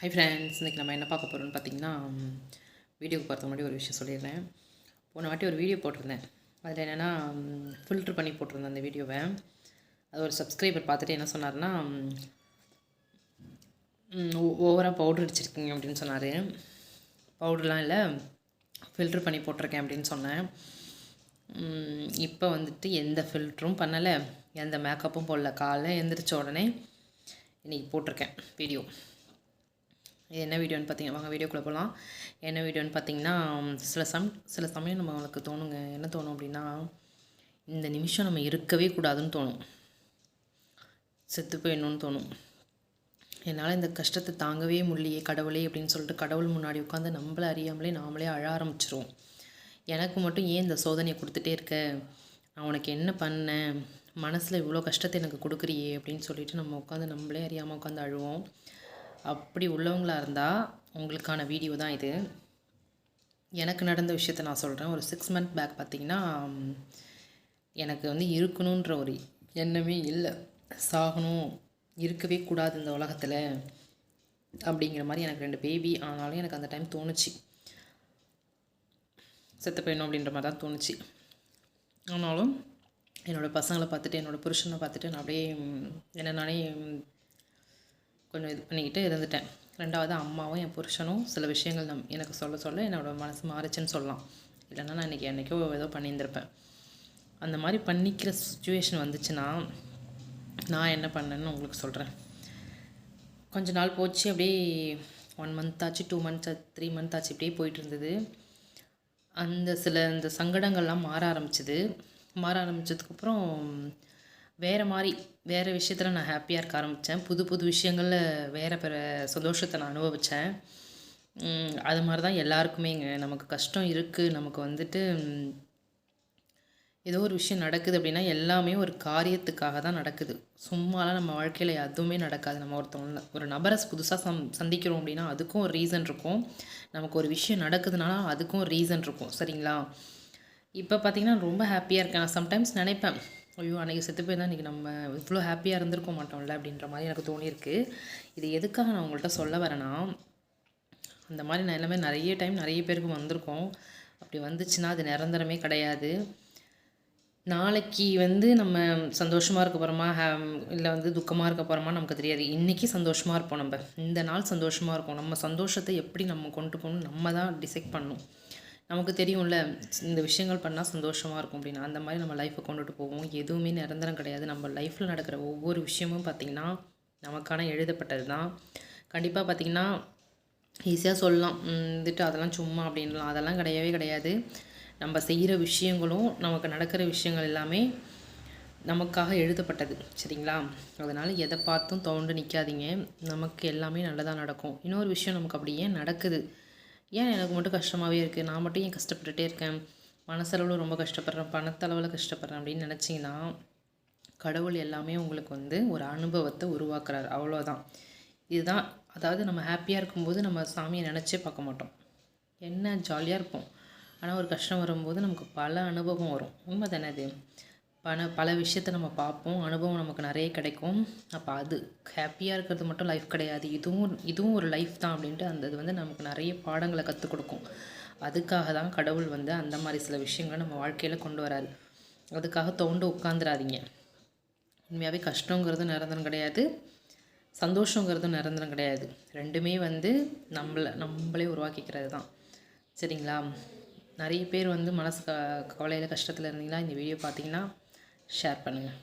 Hi friends இன்றைக்கி நம்ம என்ன பார்க்க போகிறோம்னு பார்த்தீங்கன்னா வீடியோக்கு பார்த்த முன்னாடி ஒரு விஷயம் சொல்லிடுறேன். போன வாட்டி ஒரு வீடியோ போட்டிருந்தேன். அதில் என்னென்னா ஃபில்ட்ரு பண்ணி போட்டிருந்தேன் அந்த வீடியோவை அது ஒரு சப்ஸ்கிரைபர் பார்த்துட்டு என்ன சொன்னார்னா ஓவராக பவுட்ரு அடிச்சிருக்கீங்க அப்படின்னு சொன்னார். பவுடர்லாம் இல்லை ஃபில்ட்ரு பண்ணி போட்டிருக்கேன் அப்படின்னு சொன்னேன். இப்போ வந்துட்டு எந்த ஃபில்ட்ரும் பண்ணலை. எந்த மேக்கப்பும் போடல. காலைல எழுந்திரிச்ச உடனே இன்றைக்கி போட்டிருக்கேன் வீடியோ என்ன வீடியோன்னு பார்த்தீங்க வாங்க வீடியோக்குள்ளே போகலாம் என்ன வீடியோன்னு பார்த்தீங்கன்னா சில சம் சில சமயம் நம்ம அவனுக்கு தோணுங்க. என்ன தோணும் அப்படின்னா இந்த நிமிஷம் நம்ம இருக்கவே கூடாதுன்னு தோணும். செத்து போயிடணும்னு தோணும். என்னால் இந்த கஷ்டத்தை தாங்கவே முடியலையே கடவுளே அப்படின்னு சொல்லிட்டு கடவுள் முன்னாடி உட்காந்து நம்மளை அறியாமலே நாமளே அழ ஆரம்பிச்சிருவோம். எனக்கு மட்டும் ஏன் இந்த சோதனையை கொடுத்துட்டே இருக்க? நான் உனக்கு என்ன பண்ணேன்? மனசில் இவ்வளோ கஷ்டத்தை எனக்கு கொடுக்குறியே அப்படின்னு சொல்லிட்டு நம்ம உட்காந்து நம்மளே அறியாமல் உட்காந்து அழுவோம். அப்படி உள்ளவங்களாக இருந்தால் உங்களுக்கான வீடியோ தான் இது. எனக்கு நடந்த விஷயத்த நான் சொல்கிறேன் ஒரு சிக்ஸ் மந்த் பேக் பார்த்திங்கன்னா எனக்கு வந்து இருக்கணுன்ற ஒரு எண்ணமே இல்லை. சாகணும் இருக்கவே கூடாது இந்த உலகத்தில் அப்படிங்கிற மாதிரி எனக்கு ரெண்டு பேபி ஆனாலும் எனக்கு அந்த டைம் தோணுச்சு. செத்து போயிடணும் அப்படின்ற மாதிரி தான் தோணுச்சு. ஆனாலும் என்னோடய பசங்களை பார்த்துட்டு என்னோடய புருஷனை பார்த்துட்டு நான் அப்படியே என்ன நானே கொஞ்சம் இது பண்ணிக்கிட்டு இருந்துட்டேன். ரெண்டாவது அம்மாவும் என் புருஷனும் சில விஷயங்கள் நம் எனக்கு சொல்ல சொல்ல என்னோடய மனசு மாறிச்சுன்னு சொல்லலாம். இல்லைன்னா நான் இன்றைக்கி என்றைக்கோ ஏதோ பண்ணியிருந்திருப்பேன். அந்த மாதிரி பண்ணிக்கிற சுச்சுவேஷன் வந்துச்சுன்னா நான் என்ன பண்ணேன்னு உங்களுக்கு சொல்கிறேன் கொஞ்ச நாள் போச்சு அப்படியே ஒன் மந்த் ஆச்சு டூ மந்த்ஸ் த்ரீ மந்த் ஆச்சு இப்படியே போயிட்டு இருந்தது. அந்த சில இந்த சங்கடங்கள்லாம் மாற ஆரம்பிச்சிது. மாற ஆரம்பித்ததுக்கப்புறம் வேறு மாதிரி வேறு விஷயத்தில் நான் ஹாப்பியாக இருக்க ஆரம்பித்தேன் புது புது விஷயங்களில் வேறு பிற சந்தோஷத்தை நான் அனுபவித்தேன் அது மாதிரி தான் எல்லாருக்குமேங்க நமக்கு கஷ்டம் இருக்குது நமக்கு வந்துட்டு ஏதோ ஒரு விஷயம் நடக்குது அப்படின்னா எல்லாமே ஒரு காரியத்துக்காக தான் நடக்குது. சும்மாலாம் நம்ம வாழ்க்கையில் எதுவுமே நடக்காது. நம்ம ஒருத்தவங்க ஒரு நபரை புதுசாக சம் சந்திக்கிறோம் அப்படின்னா அதுக்கும் ஒரு ரீசன் இருக்கும். நமக்கு ஒரு விஷயம் நடக்குதுனால அதுக்கும் ஒரு ரீசன் இருக்கும். சரிங்களா? இப்போ பார்த்திங்கன்னா ரொம்ப ஹாப்பியாக இருக்கேன். நான் சம்டைம்ஸ் நினைப்பேன் ஐயோ அன்றைக்கி செத்து போய் இன்றைக்கி நம்ம இவ்வளோ ஹாப்பியாக இருந்திருக்க மாட்டோம்ல அப்படின்ற மாதிரி எனக்கு தோணியிருக்கு. இது எதுக்காக நான் உங்கள்கிட்ட சொல்ல வரேன்னா அந்த மாதிரி நான் எல்லாமே நிறைய டைம் நிறைய பேருக்கு வந்திருக்கோம். அப்படி வந்துச்சுன்னா அது நிரந்தரமே கிடையாது. நாளைக்கு வந்து நம்ம சந்தோஷமாக இருக்க போகிறோமா இல்லை வந்து துக்கமாக இருக்க போகிறோமா நமக்கு தெரியாது. இன்றைக்கி சந்தோஷமாக இருப்போம் நம்ம. இந்த நாள் சந்தோஷமாக இருக்கும். நம்ம சந்தோஷத்தை எப்படி நம்ம கொண்டு போகணும் நம்ம தான் டிசைட் பண்ணணும். நமக்கு தெரியும்ல இந்த விஷயங்கள் பண்ணால் சந்தோஷமாக இருக்கும் அப்படின்னா. அந்த மாதிரி நம்ம லைஃப்பை கொண்டுட்டு போவோம். எதுவுமே நிரந்தரம் கிடையாது. நம்ம லைஃப்பில் நடக்கிற ஒவ்வொரு விஷயமும் பார்த்திங்கன்னா நமக்கான எழுதப்பட்டது தான். கண்டிப்பாக பார்த்திங்கன்னா ஈஸியாக சொல்லலாம். வந்துட்டு அதெல்லாம் சும்மா அப்படின்லாம் அதெல்லாம் கிடையவே கிடையாது. நம்ம செய்கிற விஷயங்களும் நமக்கு நடக்கிற விஷயங்கள் எல்லாமே நமக்காக எழுதப்பட்டது. சரிங்களா? அதனால் எதை பார்த்தும் தோண்டு நிற்காதீங்க நமக்கு எல்லாமே நல்லதாக நடக்கும். இன்னொரு விஷயம் நமக்கு அப்படியே நடக்குது. ஏன் எனக்கு மட்டும் கஷ்டமாகவே இருக்குது நான் மட்டும் ஏன் கஷ்டப்பட்டுட்டே இருக்கேன்? மனசளவில் ரொம்ப கஷ்டப்படுறேன். பணத்தளவில் கஷ்டப்படுறேன் அப்படின்னு நினச்சிங்கன்னா கடவுள் எல்லாமே உங்களுக்கு வந்து ஒரு அனுபவத்தை உருவாக்குறாரு. அவ்வளோதான் இதுதான் அதாவது நம்ம ஹாப்பியாக இருக்கும்போது நம்ம சாமியை நினச்சே பார்க்க மாட்டோம். என்ன ஜாலியாக இருப்போம். ஆனால் ஒரு கஷ்டம் வரும்போது நமக்கு பல அனுபவம் வரும். உண்மை தானே அது? பண பல விஷயத்த நம்ம பார்ப்போம். அனுபவம் நமக்கு நிறைய கிடைக்கும். அப்போ அது ஹாப்பியாக இருக்கிறது மட்டும் லைஃப் கிடையாது. இதுவும் இதுவும் ஒரு லைஃப் தான் அப்படின்ட்டு அந்த இது வந்து நமக்கு நிறைய பாடங்களை கற்றுக் கொடுக்கும். அதுக்காக தான் கடவுள் வந்து அந்த மாதிரி சில விஷயங்களை நம்ம வாழ்க்கையில் கொண்டு வராது அதுக்காக தோண்டு உட்காந்துடாதீங்க உண்மையாகவே கஷ்டங்கிறது நிரந்தரம் கிடையாது. சந்தோஷங்கிறது நிரந்தரம் கிடையாது. ரெண்டுமே வந்து நம்மளை நம்மளே உருவாக்கிக்கிறது தான். சரிங்களா? நிறைய பேர் வந்து மனசு க கவலையில் கஷ்டத்தில் இருந்தீங்கன்னா இந்த வீடியோ பார்த்தீங்கன்னா ஷேர் பண்ணுங்கள்